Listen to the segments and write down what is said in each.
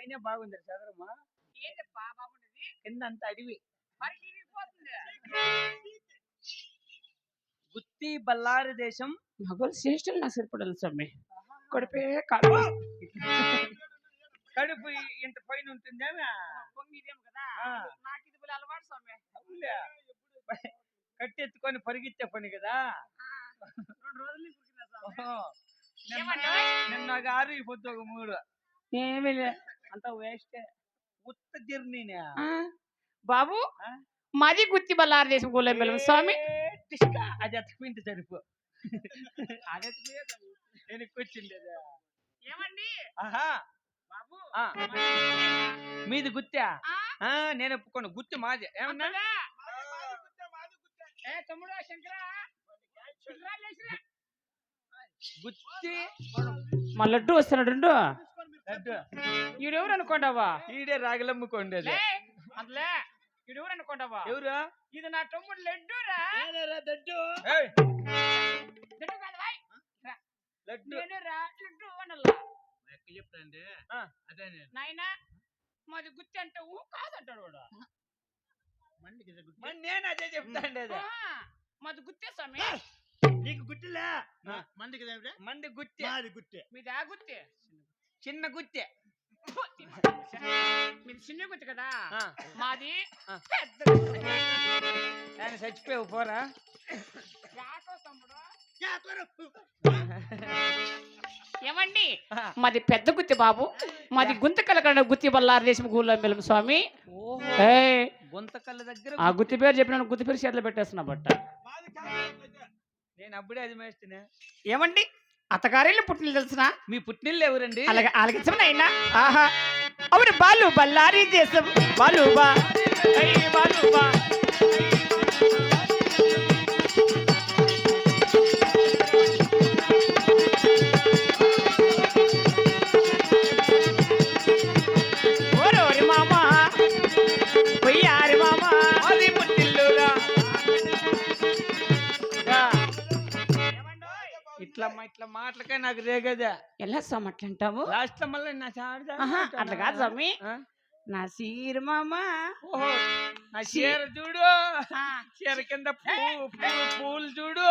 పైన బాగుంది చదరమ్మా కింద అంత అడివి. గుత్తి బల్లారి దేశం. మగోళ్ళు శ్రేష్ఠులు నా సరిపడాలి స్వామి. కొడిపే కాలు. కడుపు ఇంత పైన ఉంటుందేమే. కదా. నాకు ఇది అలవాటు స్వామి. కట్టెత్తుకొని పరిగెత్తే పని కదా. రెండు రోజులు. నిన్న ఆరు ఈ పొద్దు ఒక మూడు. ఏమీ. అంత వేస్ట్. ఉత్త జర్నీనే ఆ, బాబు? మాది గుత్తి బల్లారు దేశం గోళం బెల్లం. స్వామి. అది సరిపో. అది వెనక్కి వచ్చింది. ఏమండి? ఆహా! బాబు ఆ. మీది గుత్తా? నేను ఒప్పుకోను. గుత్తి మాది. ఏమన్నా? తమ్ముడు శంకరా. గుత్తి మా లడ్డు వస్తున్నాడు. ఈడెవరు అనుకోండావా ఈడే రాగలమ్ముకోండి అది లే అందులే ఈడెవరు అనుకోండావా ఎవరు? ఇది నా తమ్ముడు లడ్డురా లడ్డు కాదు వాయ్. లడ్డు. లడ్డు అనల్లా చెప్తాండి ఆ. అదే నేను. నాయనా మాది గుత్తి అంటే ఊ కాదంటాడు వాడు. మరి నేను అదే చెప్తాండి అది. మాది గుత్తే స్వామి. నీకు గుట్టిలే. మందికి మంది గుత్తి. మాది గుట్టే మీది ఆ గుత్తే? చిన్న గుత్తి. మీది చిన్న గుత్తి కదా. మాది. ఆయన చచ్చిపోయావు పోరా. ఏమండి. మాది పెద్ద గుత్తి బాబు. మాది గుంతకల కడ గుత్తి బల్లారు దేశం గూళ్ళో మెలుగు స్వామి. దగ్గర ఆ గుత్తి. పేరు చెప్పిన గుత్తి పేరు చేతిలో పెట్టేస్తున్నా బట్ట. నేను అప్పుడే అది మేస్తున్నా ఏమండి? అత్తగారిల్లు పుట్టిన తెలిసిన? మీ పుట్టినిల్లు ఎవరండి? అలాగే ఆలకించమనైనా ఆహా. అవును బాలు బల్లారి దేశం. బాలు బా. బాలు బా. ఇట్లా మా- ఇట్లా మాటలకే నాకు రేగదా. ఎలా స్వామి అట్లా అంటావు లాస్ట్ మళ్ళీ నా చాడు అట్లా కాదు స్వామి? నా సీరు మామ నా చీర చూడు. చీర కింద పూ పూ- పూలు చూడు.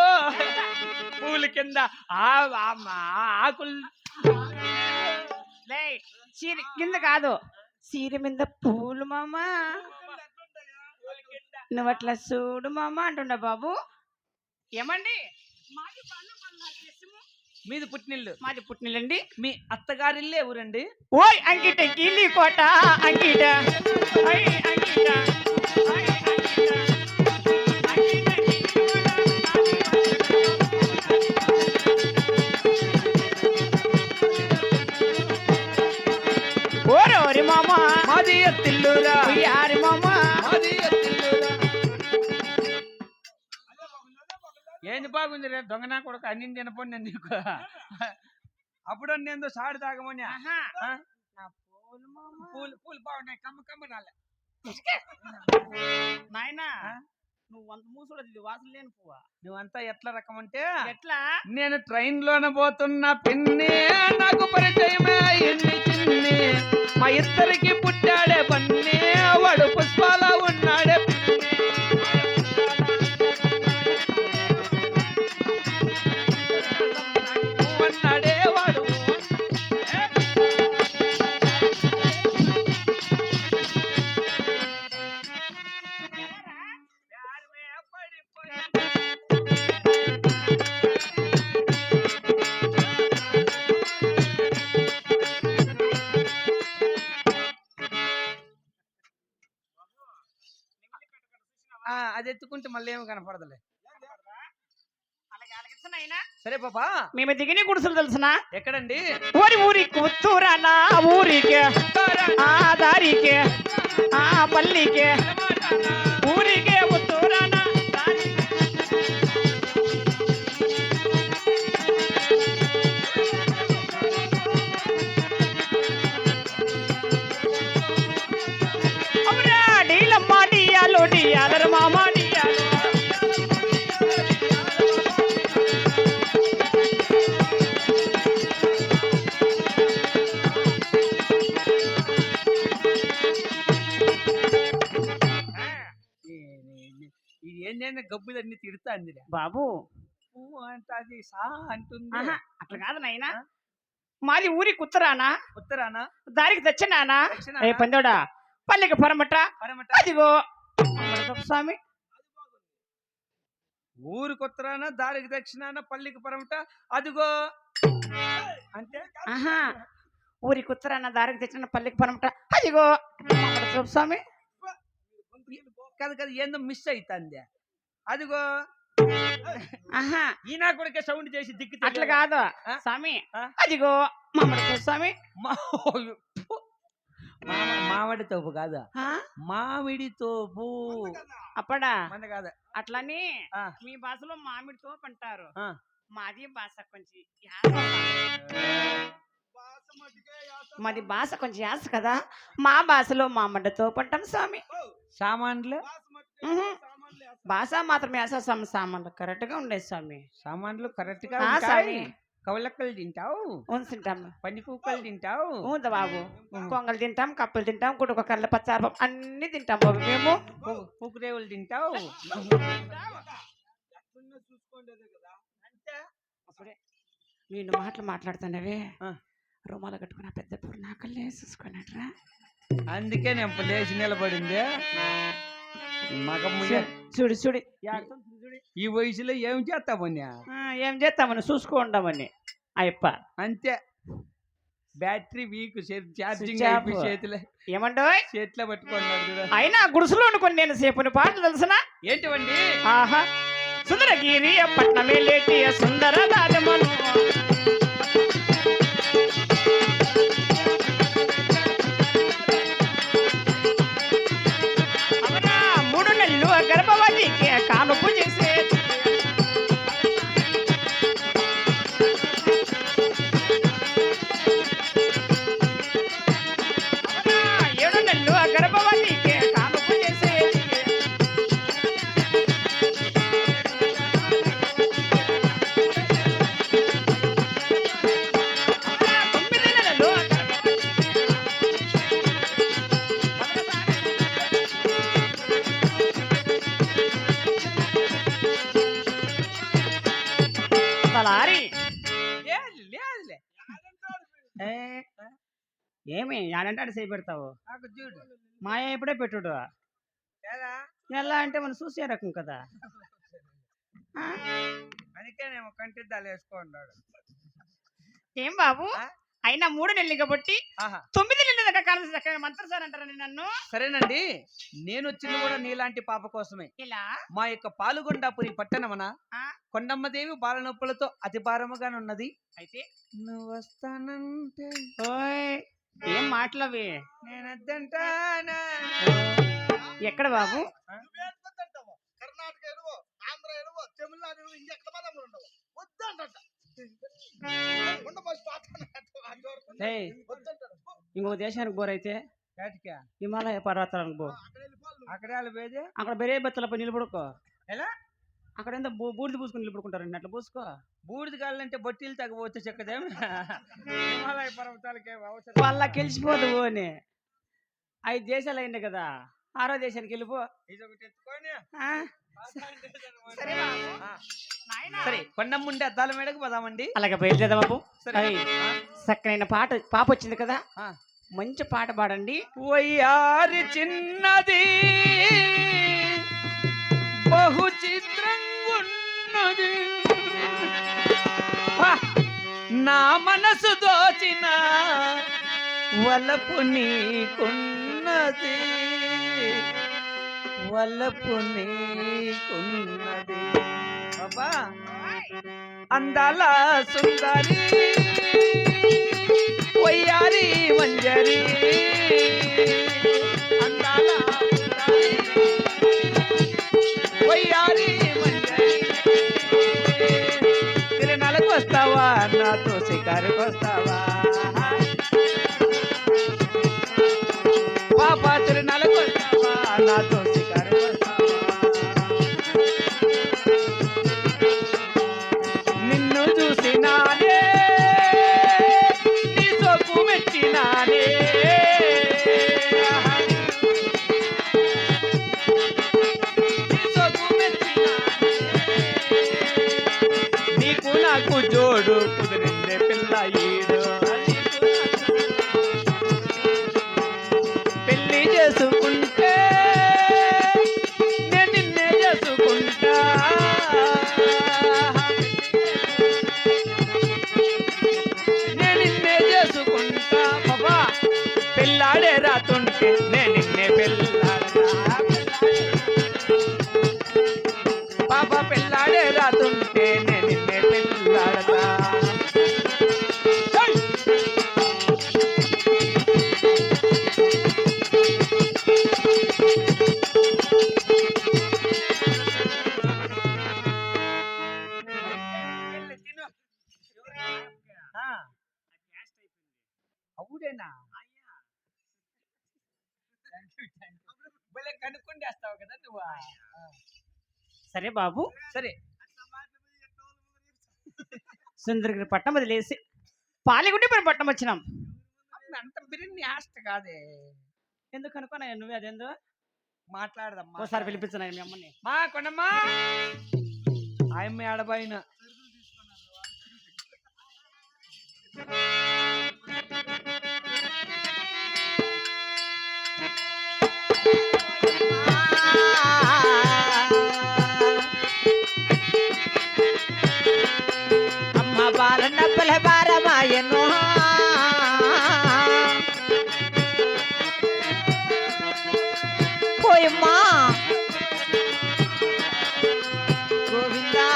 పూల కింద ఆకులు. చీర కింద కాదు. చీర మీద పూలు మామ. నువ్వు అట్లా చూడు మామ అంటుండ బాబు. ఏమండి? మాది బల్లారి దేశము. మీది పుట్టినిల్లు. మాది పుట్టినలండి మీ అత్తగారిల్లు ఎవరండి? ఓయ్ అంకిట గిల్లి కోట అంకిట. ఓరోరి మామ మాది ఎత్తిల్లురా. ఉయ్యారి మామ. మాది ఏంది బాగుంది రే దొంగనా కొడుకు? అన్ని తినపోండి నేను నీకు. అప్పుడు నేను సాడు తాగమని? నా పూలు మామ. పూలు బాగున్నాయి. కమ్మ కమ్మ రాలే. నాయనా? నువ్వు వంద మూసుడు ఇది వాసన లేని పువ్వా? నువ్వంతా ఎట్లా రకం అంటే? ఎట్లా? నేను ట్రైన్ లోన పోతున్న పిన్ని నాకు చిన్ని. మా ఇద్దరికి పుట్టాడే పన్ని ఎత్తుకుంటే మళ్ళీ ఏమి కనపడదులే. సరే పాపా. మేము దిగిన గుడుసులు తెలుసిన? ఎక్కడండి? ఊరి ఊరి కూతురా నా ఊరికే ఆ దారికే ఆ పల్లికే. ఏంటంటే గబ్బులన్నీ తిడతా అందిలే బాబు. పువ్వు అంటది సా అంటుంది. ఆహా, అట్లా కాదు నాయనా? మాది ఊరి కుత్తరానా? ఉత్తరానా దారికి తెచ్చినానా దక్షిణానా? ఏ పందోడా పల్లెకి పరమట. పరమట. అదిగో. స్వామి. ఊరికి ఉత్తరాన దారికి దక్షిణాన? పల్లికి పరమట. అదిగో. అంటే ఆహా. ఊరి కుత్తరాన? దారికి తెచ్చిన పల్లెకి పరమట. అదిగో. స్వామి. కదా కదా ఏందో మిస్ అవుతుంది అదిగో. ఆహా. ఈనా కొడుకే సౌండ్ చేసి దిక్కు అట్లా కాదు. ఆ? స్వామి ఆ? అదిగో అమృతపు స్వామి. మామిడి తోపు కాదు. ఆ? మామిడి తోపు. అప్పడా? మంద కాదు? అట్లని ఆ. మీ భాషలో మామిడి తోపు అంటారు. ఆ. మాది భాష కొంచెం యాస. మాది భాష కొంచెం యాస కదా. మా భాషలో మామిడి తోపు అంటాం స్వామి. సామాన్లు? ఉహు. భాష మాత్రం యాస స్వామి సామాన్లు కరెక్ట్గా ఉండే స్వామి. సామాన్లు కరెక్ట్గా ఆ, స్వామి. కవలక్కలు తింటావు. ఉంచుంటాం పంది కుక్కలు తింటావు. బాబు. కొంగలు తింటాం కప్పలు తింటాం కుటుంబ కర్ల పచ్చారు పప్పు అన్ని తింటాం బాబు మేము. పూకురేవులు తింటావు. నేను మాటలు మాట్లాడుతున్నావే. రుమాలు కట్టుకున్న పెద్ద పూర్ణాకల్లే చూసుకున్నట్రా అందుకే నేను లేచి నిలబడింది. చూడు చూడు. ఈ వయసులో ఏం చేస్తామని ఏం చేస్తామని చూసుకుంటామని అయ్యప్ప. అంతే. Battery weak charging. అయిపోయి చేతిలో ఏమండోయ్? చేతిలో పట్టుకున్నాడు చూడు. అయినా గుడిసెలో అనుకుని నేను సేపుని పాటలు తెలుసునా? ఏంటివండి? ఆహా. సుందరగిరి పట్నమే లేటి సుందర రాజమను ఏమి? యాడంటాడు చేయి పెడతావు నాకు చూడు. మాయ ఎప్పుడే పెట్టుడు. ఎలా అంటే మనం చూసే రకం కదా. కంటిద్దాలు వేసుకున్నాడు ఏం బాబు? అయినా మూడు నెలలు కాబట్టి తొమ్మిది నెలల దాకా కాలం మంత్ర సార్ అంటారని నన్ను సరేనండి. నేను వచ్చింది కూడా నీలాంటి పాప కోసమే. ఇలా? మా యొక్క పాలుగొండాపురి పట్టణమన? కొండమ్మదేవి బాలనొప్పులతో అతి భారముగానున్నది. అయితే? నువ్వు వస్తానంటే ఏం మాటలవి? ఎక్కడ బాబు? ఇంకో దేశానికి బోరైతే? కాటికా హిమాలయ పర్వతాలకు పో. అక్కడ అక్కడ బెరే బత్తలపై నిలబడుకో. ఎలా? అక్కడ ఎంత బూడిద పూసుకొని నిలబడుకుంటారండి అట్లా పూసుకో. బూడిద కాళ్ళంటే బొట్టీలు తగ్గపోతే చెక్కదేం? హిమాలయ పర్వతాలకే అవసరం. వాళ్ళ గెలిచిపోదు అని ఐదు దేశాలు అయింది కదా ఆరో దేశానికి వెళ్ళిపో. ఇది ఒకటి ఎత్తుకొని. ఆ? సరే బాబు. ఆ, నాయనా. సరే కొండమ్ముండి అద్దాల మేడకు పోదామండి. అలాగే బయలుదేరదా బాబు. చక్కనైన పాట పాప వచ్చింది కదా. మంచి పాట పాడండి. వయ్యారి చిన్నది బహు చిత్రంగున్నది హా! నా మనసు దోచిన వలపు నీకున్నది. వలపు నీకున్నది. బాబా అందాల సుందరి వయ్యారి మంజరి అందాల సుందరి. tu sicario estaba. ने కనుక్కుండేస్తావు కదా నువ్వు? సరే బాబు. సరే. సుందరగిరి పట్టణం వదిలేసి పాలిగుండి మరి పట్టణం వచ్చినాం. అంత బిర్యానీ ఆస్త కాదే. ఎందుకు అనుకోనా నువ్వే అదేందో? మాట్లాడదమ్మా. ఒకసారి పిలిపించిన మీ అమ్మని? మా కొండమ్మా ఆయమ్మ ఆడబాయిన అమ్మ బాలన్న పిలబారమాయను పోయమ్మా గోవిందా